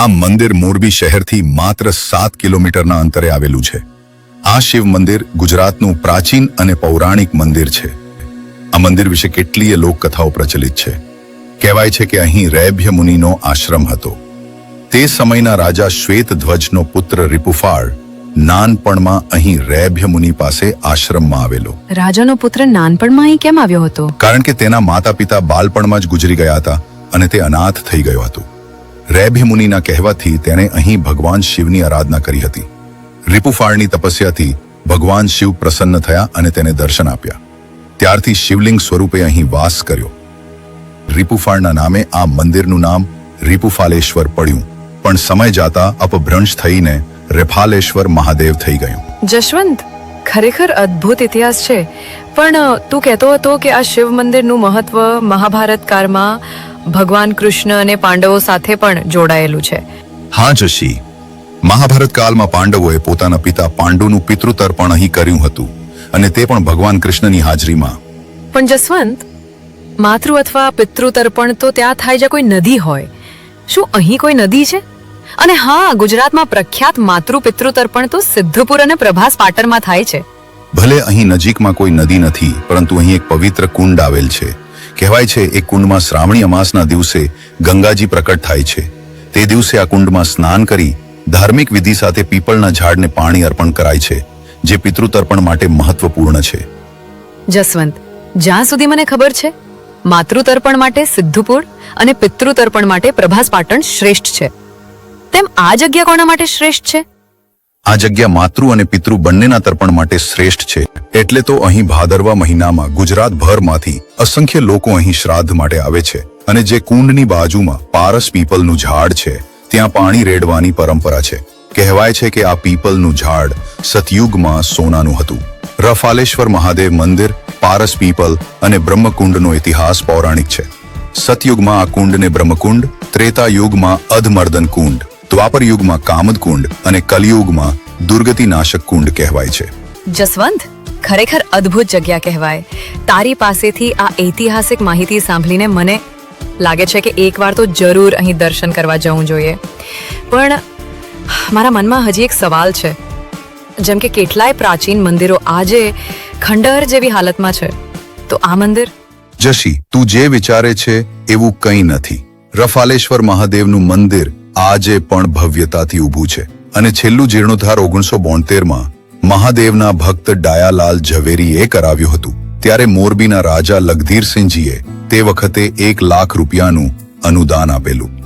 આ મંદિર મોરબી શહેરથી માત્ર સાત કિલોમીટરના અંતરે આવેલું છે. આ શિવ મંદિર ગુજરાતનું પ્રાચીન અને પૌરાણિક મંદિર છે. આ મંદિર વિશે કેટલીય લોકકથાઓ પ્રચલિત છે. કહેવાય છે કે અહીં રૈભ્ય મુનિનો આશ્રમ હતો. તે સમયના રાજા શ્વેતધ્વજનો પુત્ર રિપુફાળ નાનપણમાં અહીં રૈભ્ય મુનિ પાસે આશ્રમમાં આવેલો. રાજાનો પુત્ર નાનપણમાં અહીં કેમ આવ્યો હતો? કારણ કે તેના માતા પિતા બાલપણમાં જ ગુજરી ગયા હતા અને તે અનાથ થઈ ગયો હતો. રૈભ્ય મુનિના કહેવાથી તેણે અહીં ભગવાન શિવની આરાધના કરી હતી. રિપુફાળની તપસ્યાથી ભગવાન શિવ પ્રસન્ન થયા અને તેને દર્શન આપ્યા. ત્યારથી શિવલિંગ સ્વરૂપે અહીં વાસ કર્યો. રિપુફાળના નામે આ મંદિરનું નામ રિપુફાલેશ્વર પડ્યું, પણ સમય જાતા અપભ્રંશ થઈને રેફાલેશ્વર મહાદેવ થઈ ગયું. જશવંત, ખરેખર અદ્ભુત ઇતિહાસ છે. પણ તું કહેતો હતો કે આ શિવ મંદિરનું મહત્વ મહાભારત કાળમાં ભગવાન કૃષ્ણ અને પાંડવો સાથે પણ જોડાયેલું છે. હા જશી. મહાભારત કાળમાં પાંડવોએ પોતાના પિતા પાંડુનું પિતૃતર્પણ અહીં કર્યું હતું અને તે પણ ભગવાન કૃષ્ણની હાજરીમાં. પણ જસવંત માતૃ અથવા પિતૃતર્પણ તો ત્યાં થાય જ્યાં કોઈ નદી હોય. શું અહીં કોઈ નદી છે? અને હા ગુજરાતમાં પ્રખ્યાત માતૃ પિતૃતર્પણ તો સિદ્ધપુર અને પ્રભાસ પાટણમાં થાય છે. ભલે અહીં નજીકમાં કોઈ નદી નથી, પરંતુ અહીં એક પવિત્ર કુંડ આવેલ છે. કહેવાય છે, એ કુંડમાં શ્રાવણી અમાસના દિવસે ગંગાજી પ્રકટ થાય છે. તે દિવસે આ કુંડમાં સ્નાન કરી ધાર્મિક વિધિ સાથે પીપળના ઝાડને પાણી અર્પણ કરાય છે, જે પિતૃતર્પણ માટે મહત્વપૂર્ણ છે. જસવંત, જ્યાં સુધી મને ખબર છે, માતૃતર્પણ માટે સિદ્ધપુર અને પિતૃતર્પણ માટે પ્રભાસ પાટણ શ્રેષ્ઠ છે. તેમ આ જગ્યા કોના માટે શ્રેષ્ઠ છે? આ જગ્યા માતૃ અને પિતૃ બંનેના તર્પણ માટે શ્રેષ્ઠ છે. એટલે તો અહીં ભાદરવા મહિનામાં ગુજરાતભરમાંથી અસંખ્ય લોકો અહીં શ્રાદ્ધ માટે આવે છે અને જે કુંડની બાજુમાં પારસ પીપલનું ઝાડ છે, ત્યાં પાણી રેડવાની પરંપરા છે. કહેવાય છે કે આ પીપલનું ઝાડ સતયુગમાં સોનાનું હતું. રફાલેશ્વર મહાદેવ મંદિર, પારસ પીપલ અને બ્રહ્મકુંડનો ઇતિહાસ પૌરાણિક છે. સતયુગમાં આ કુંડને બ્રહ્મકુંડ ત્રેતા યુગમાં અધમર્દન કુંડ. દ્વાપર યુગમાં કામદ કુંડ અને કલયુગમાં દુર્ગતિ નાશક કુંડ કહેવાય છે. જસવંત ખરેખર અદ્ભુત જગ્યા કહેવાય. તારી પાસેથી આ ઐતિહાસિક માહિતી સાંભળીને મને લાગે છે કે એકવાર તો જરૂર અહીં દર્શન કરવા જવું જોઈએ. પણ મારા મનમાં હજી એક સવાલ છે. જેમ કે કેટલાય પ્રાચીન મંદિરો આજે ખંડહર જેવી હાલતમાં છે. તો આ મંદિર? જશી તું જે વિચારે છે એવું કંઈ નથી. રફાલેશ્વર મહાદેવનું મંદિર આજે પણ ભવ્યતાથી ઊભું છે. અને છેલ્લું જીર્ણોદ્ધાર ઓગણીસો બોતેરમાં મહાદેવના ભક્ત ડાયાલાલ ઝવેરીએ કરાવ્યું હતું. ત્યારે મોરબીના રાજા લગધીરસિંહજીએ તે વખતે એક લાખ રૂપિયાનું અનુદાન આપેલું.